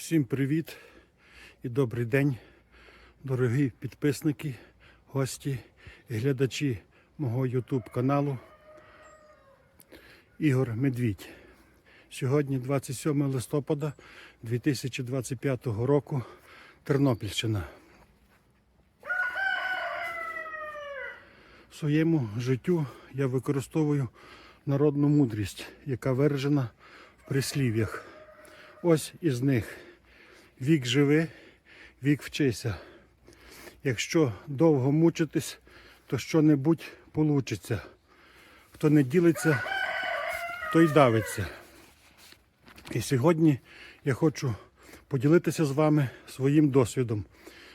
Всім привіт і добрий день, дорогі підписники, гості і глядачі мого YouTube каналу Ігор Медвідь. Сьогодні 27 листопада 2025 року Тернопільщина. В своєму життю я використовую народну мудрість, яка виражена в прислів'ях. Ось із них. Вік живи, вік вчися. Якщо довго мучитись, то що-небудь получиться. Хто не ділиться, той давиться. І сьогодні я хочу поділитися з вами своїм досвідом,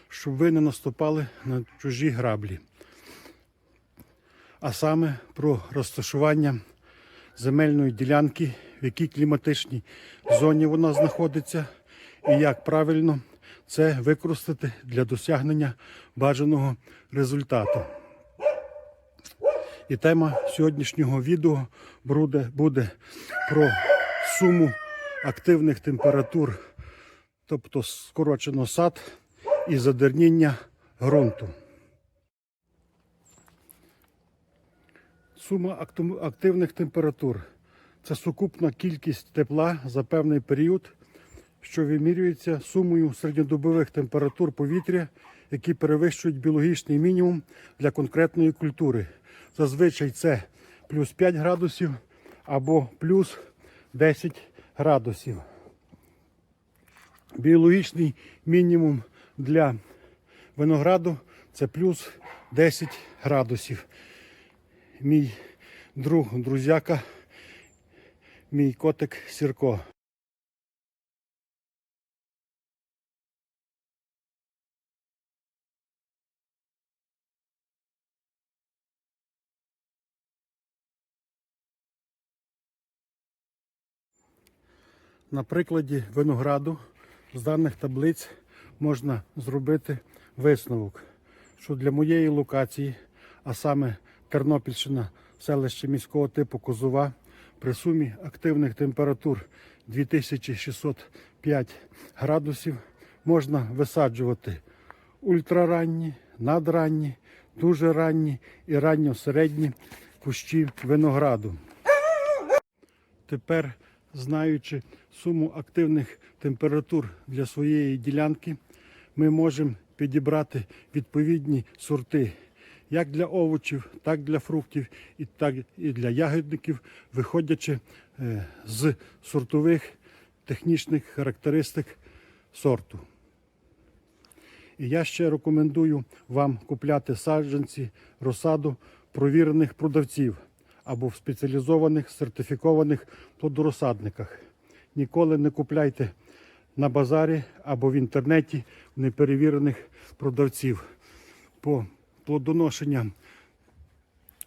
щоб ви не наступали на чужі граблі. А саме про розташування земельної ділянки, в якій кліматичній зоні вона знаходиться, і як правильно це використати для досягнення бажаного результату. І тема сьогоднішнього відео буде, про суму активних температур, тобто скорочено сад і задерніння ґрунту. Сума активних температур це сукупна кількість тепла за певний період, що вимірюється сумою середньодобових температур повітря, які перевищують біологічний мінімум для конкретної культури. Зазвичай це плюс 5 градусів або плюс 10 градусів. Біологічний мінімум для винограду це плюс 10 градусів мій друг, друзяка, мій котик Сірко. На прикладі винограду з даних таблиць можна зробити висновок, що для моєї локації, а саме Тернопільщина, селище міського типу Козова, при сумі активних температур 2605 градусів можна висаджувати ультраранні, надранні, дуже ранні і ранньосередні кущі винограду. Тепер, знаючи суму активних температур для своєї ділянки, ми можемо підібрати відповідні сорти як для овочів, так для фруктів і так і для ягідників, виходячи е, з сортових технічних характеристик сорту. І я ще рекомендую вам купляти саджанці, розсаду провірених продавців або в спеціалізованих сертифікованих плодорозсадниках. Ніколи не купляйте на базарі або в інтернеті неперевірених продавців. По плодоношення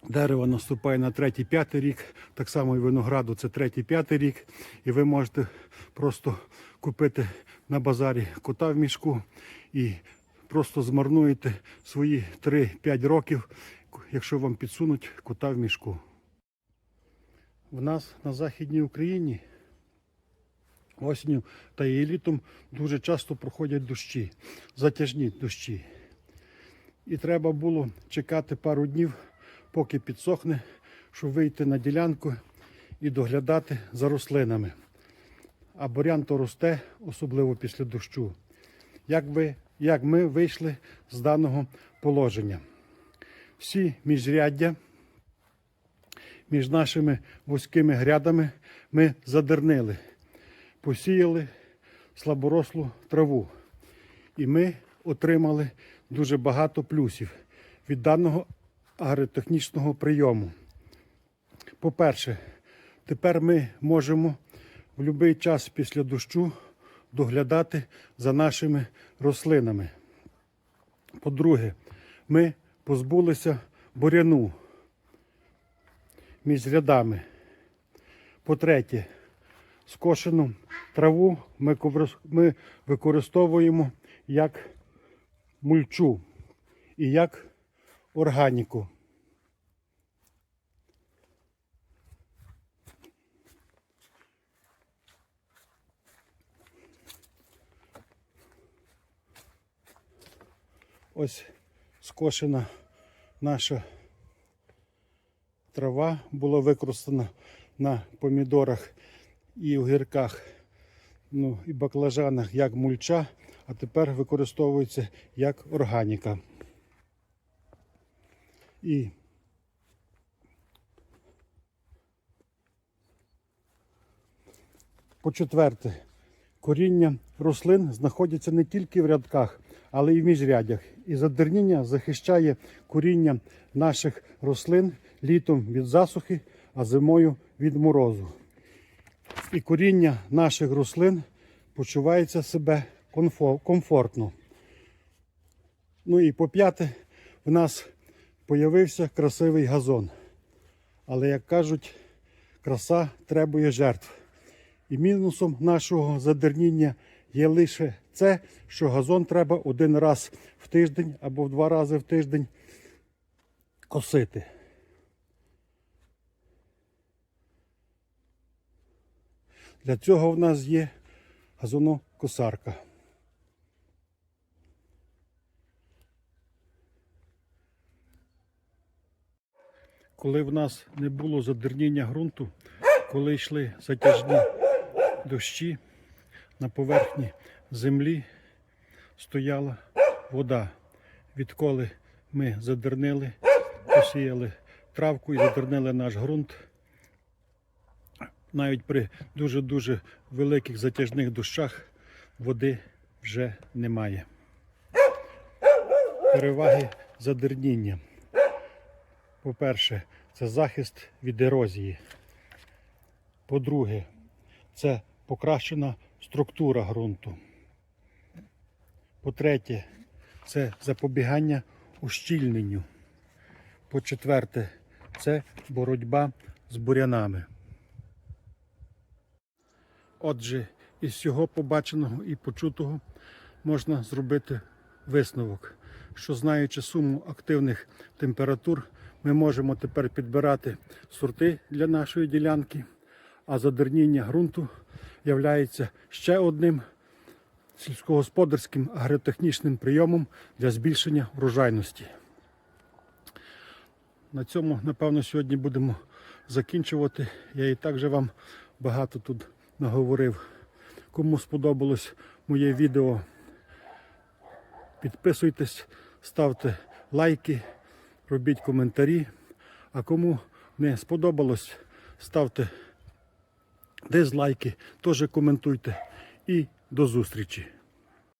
дерева наступає на третій-п'ятий рік, так само і винограду це третій-п'ятий рік. І ви можете просто купити на базарі кота в мішку і просто змарнуєте свої 3-5 років, якщо вам підсунуть кота в мішку. В нас на Західній Україні осінню та і літом дуже часто проходять дощі, затяжні дощі. І треба було чекати пару днів, поки підсохне, щоб вийти на ділянку і доглядати за рослинами. А бурян то росте, особливо після дощу. Як, ви, як ми вийшли з даного положення? Всі міжряддя між нашими вузькими грядами ми задернили, посіяли слаборослу траву. І ми отримали дуже багато плюсів від даного агротехнічного прийому. По-перше, тепер ми можемо в будь-який час після дощу доглядати за нашими рослинами. По-друге, ми позбулися буряну між рядами. По-третє, скошену траву ми використовуємо як мульчу і як органіку. Ось скошена наша трава, була використана на помідорах і огірках, ну, і баклажанах як мульча, а тепер використовується як органіка. І по-четверте, коріння рослин знаходяться не тільки в рядках, але й в міжрядях. І задерніння захищає коріння наших рослин літом від засухи, а зимою від морозу. І коріння наших рослин почувається себе комфортно. Ну і по п'яте, в нас появився красивий газон. Але, як кажуть, краса требує жертв. І мінусом нашого задерніння є лише це, що газон треба один раз в тиждень або в два рази в тиждень косити. Для цього в нас є газонокосарка. Коли в нас не було задерніння ґрунту, коли йшли затяжні дощі, на поверхні землі стояла вода. Відколи ми задернили, посіяли травку і задернили наш ґрунт, навіть при дуже-дуже великих затяжних дощах води вже немає. Переваги задерніння. По-перше, це захист від ерозії. По-друге, це покращена структура ґрунту. По-третє, це запобігання ущільненню. По-четверте, це боротьба з бурянами. Отже, із всього побаченого і почутого можна зробити висновок, що знаючи суму активних температур, ми можемо тепер підбирати сорти для нашої ділянки, а задерніння ґрунту являється ще одним сільськогосподарським агротехнічним прийомом для збільшення врожайності. На цьому, напевно, сьогодні будемо закінчувати. Я і так же вам багато тут наговорив. Кому сподобалось моє відео, підписуйтесь, ставте лайки, робіть коментарі. А кому не сподобалось, ставте дизлайки, теж коментуйте. І до зустрічі!